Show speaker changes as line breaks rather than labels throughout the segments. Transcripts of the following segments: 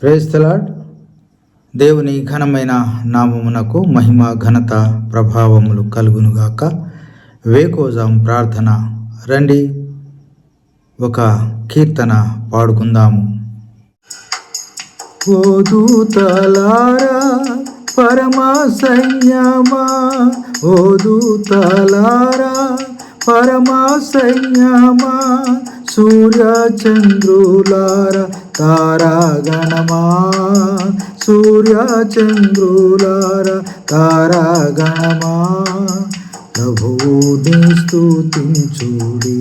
Praise the Lord దేవుని ఘనమైన నామమునకు మహిమ ఘనత ప్రభావములు కలుగునుగాక. వేకోజాం ప్రార్థన. రండి ఒక కీర్తన పాడుకుందాము. ఓ దూతలారా పరమ సైన్యమా ఓ దూతలారా పరమ సూర్యచంద్రులార సూర్య చంద్రులార తారాగణమా సూర్య చంద్రులార తారాగణమా. ప్రభువుని స్తుతించుడి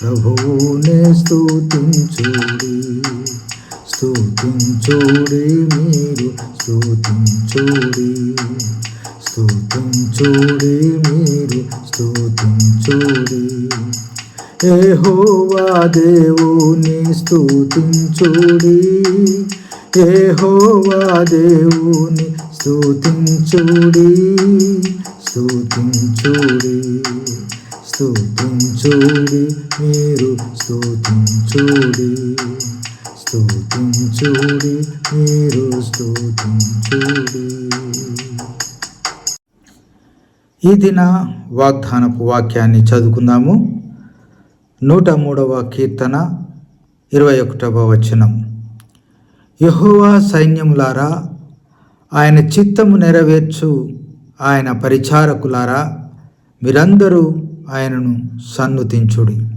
ప్రభువునే స్తుతించుడి స్తుతించుడి మీరు స్తోత్రం చూడి మీరు స్తోత్రం స్తుతించుడి ఏహోవా దేవుని స్తుతించుడి ఏహోవా దేవుని స్తుతించుడి స్తుతించుడి స్తుతించుడి మీరు స్తుతించుడి స్తుతించుడి మీరు స్తుతించుడి ఈ దిన వాగ్దానపు వాక్యాన్ని చదువుకుందాము. నూట మూడవ కీర్తన ఇరవై ఒకటవ వచనం. యహోవా సైన్యములారా ఆయన చిత్తము నెరవేర్చు ఆయన పరిచారకులారా మీరందరూ ఆయనను సన్నుతించుడి.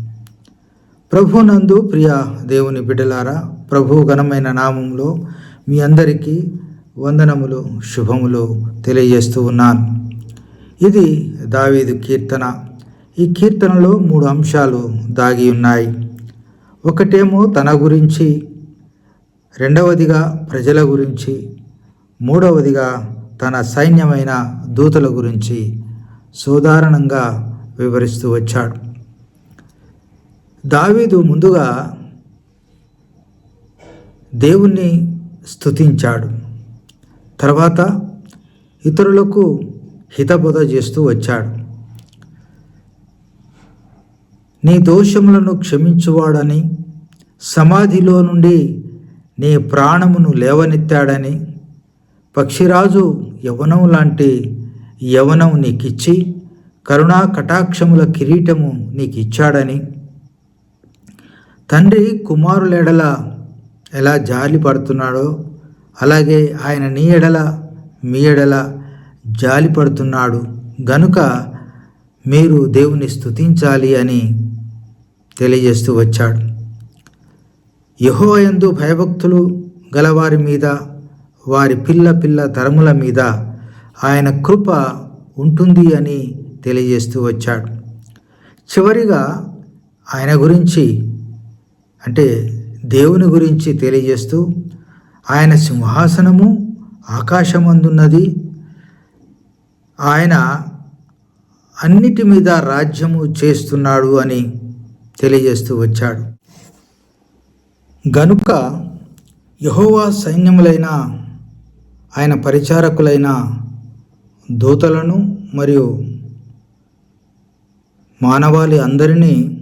ప్రభునందు ప్రియ దేవుని బిడ్డలారా ప్రభు ఘనమైన నామంలో మీ అందరికీ వందనములు శుభములు తెలియజేస్తూ ఉన్నాను. ఇది దావీదు కీర్తన. ఈ కీర్తనలో మూడు అంశాలు దాగి ఉన్నాయి. ఒకటేమో తన గురించి రెండవదిగా ప్రజల గురించి మూడవదిగా తన సైన్యమైన దూతల గురించి సోదారణంగా వివరిస్తూ వచ్చాడు. దావీదు ముందుగా దేవుణ్ణి స్తుతించాడు. తర్వాత ఇతరులకు హితబోధ చేస్తూ వచ్చాడు. నీ దోషములను క్షమించువాడని సమాధిలో నుండి నీ ప్రాణమును లేవనెత్తాడని పక్షిరాజు యవనం లాంటి యవనం నీకిచ్చి కరుణా కటాక్షముల కిరీటము నీకిచ్చాడని తండ్రి కుమారులెడల ఎలా జాలి పడుతున్నాడో అలాగే ఆయన నీ ఎడల మీ ఎడల జాలి పడుతున్నాడు. గనుక మీరు దేవుని స్తుతించాలి అని తెలియజేస్తూ వచ్చాడు. యహోయందు భయభక్తులు గలవారి మీద వారి పిల్ల పిల్ల తరముల మీద ఆయన కృప ఉంటుంది అని తెలియజేస్తూ వచ్చాడు. చివరిగా ఆయన గురించి అంటే దేవుని గురించి తెలియజేస్తూ ఆయన సింహాసనము ఆకాశమందున్నది ఆయన అన్నిటి మీద రాజ్యము చేస్తున్నాడు అని తెలియజేస్తూ వచ్చాడు. గనుక యహోవా సైన్యములైన ఆయన పరిచారకులైన దూతలను మరియు మానవాళి అందరినీ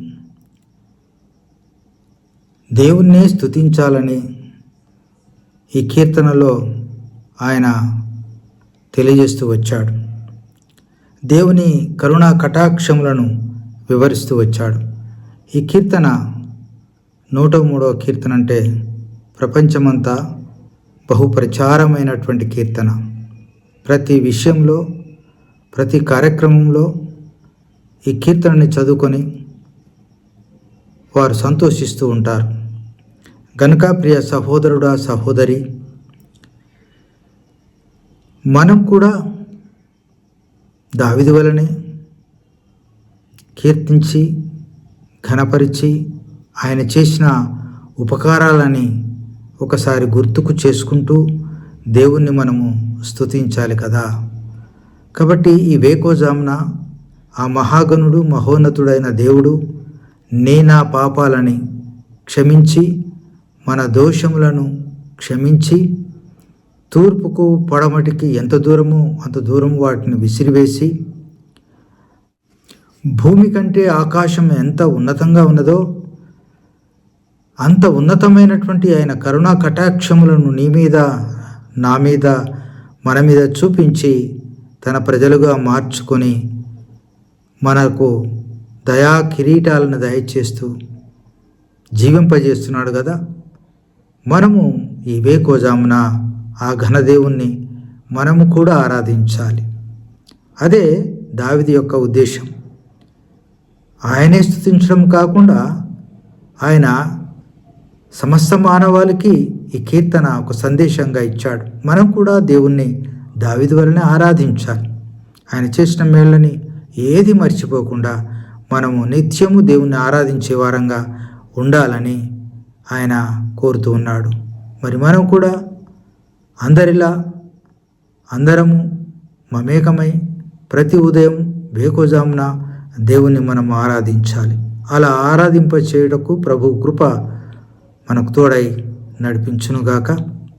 దేవుణ్ణే స్తుతించాలని ఈ కీర్తనలో ఆయన తెలియజేస్తూ వచ్చాడు. దేవుని కరుణా కటాక్షములను వివరిస్తూ వచ్చాడు. ఈ కీర్తన నూట మూడవ కీర్తన అంటే ప్రపంచమంతా బహుప్రచారమైనటువంటి కీర్తన. ప్రతి విషయంలో ప్రతి కార్యక్రమంలో ఈ కీర్తనని చదువుకొని వారు సంతోషిస్తూ ఉంటారు. గనుక ప్రియ సహోదరుడా సహోదరి మనం కూడా దావిది వలనే కీర్తించి ఘనపరిచి ఆయన చేసిన ఉపకారాలని ఒకసారి గుర్తుకు చేసుకుంటూ దేవుణ్ణి మనము స్తుతించాలి కదా. కాబట్టి ఈ వేకోజామున ఆ మహాగణుడు మహోన్నతుడైన దేవుడు నీ నా పాపాలని క్షమించి మన దోషములను క్షమించి తూర్పుకు పడమటికి ఎంత దూరమో అంత దూరం వాటిని విసిరివేసి భూమి కంటే ఆకాశం ఎంత ఉన్నతంగా ఉన్నదో అంత ఉన్నతమైనటువంటి ఆయన కరుణా కటాక్షములను నీ మీద నా మీద మన మీద చూపించి తన ప్రజలుగా మార్చుకొని మనకు దయా కిరీటాలను దయచేస్తూ జీవింపజేస్తున్నాడు కదా. మనము ఈ వేకోజామున ఆ ఘనదేవుణ్ణి మనము కూడా ఆరాధించాలి. అదే దావిది యొక్క ఉద్దేశం. ఆయనే స్థుతించడం కాకుండా ఆయన సమస్త మానవాళికి ఈ కీర్తన ఒక సందేశంగా ఇచ్చాడు. మనం కూడా దేవుణ్ణి దావిది వలనే ఆరాధించాలి. ఆయన చేసిన మేళ్ళని ఏది మర్చిపోకుండా మనము నిత్యము దేవుణ్ణి ఆరాధించే వారంగా ఉండాలని ఆయన కోరుతూ ఉన్నాడు. మరి మనం కూడా అందరిలా అందరము మమేకమై ప్రతి ఉదయం వేకోజామున దేవుణ్ణి మనం ఆరాధించాలి. అలా ఆరాధింప చేయుటకు ప్రభు కృప మనకు తోడై నడిపించునుగాక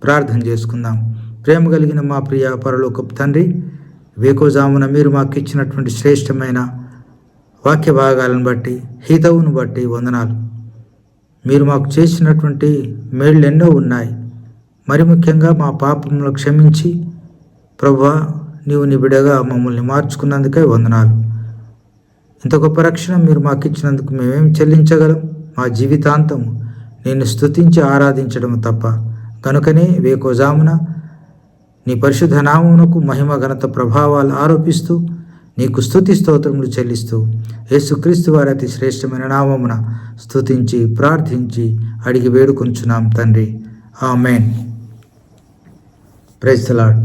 ప్రార్థన చేసుకుందాం. ప్రేమ కలిగిన మా ప్రియ పరలోక తండ్రి వేకోజామున మీరు మాకు ఇచ్చినటువంటి శ్రేష్టమైన వాక్య భాగాలను బట్టి హితవును బట్టి వందనాలు. మీరు మాకు చేసినటువంటి మేళ్ళు ఎన్నో ఉన్నాయి. మరి ముఖ్యంగా మా పాపములను క్షమించి ప్రభా నీవు నీ బిడగా మమ్మల్ని మార్చుకున్నందుకే వందనాలు. ఇంత గొప్ప రక్షణ మీరు మాకు ఇచ్చినందుకు మేమేం చెల్లించగలం? మా జీవితాంతము నేను స్తుతించి ఆరాధించడం తప్ప. కనుకనే వేకోజామున నీ పరిశుద్ధ నామమునకు మహిమ ఘనత ప్రభావాలు ఆరోపిస్తూ నీకు స్థుతి స్తోత్రములు చెల్లిస్తూ యేసుక్రీస్తు వారి అతి శ్రేష్టమైన నామమున స్థుతించి ప్రార్థించి అడిగి వేడుకొంచున్నాం తండ్రి. ఆమెన్. Praise lord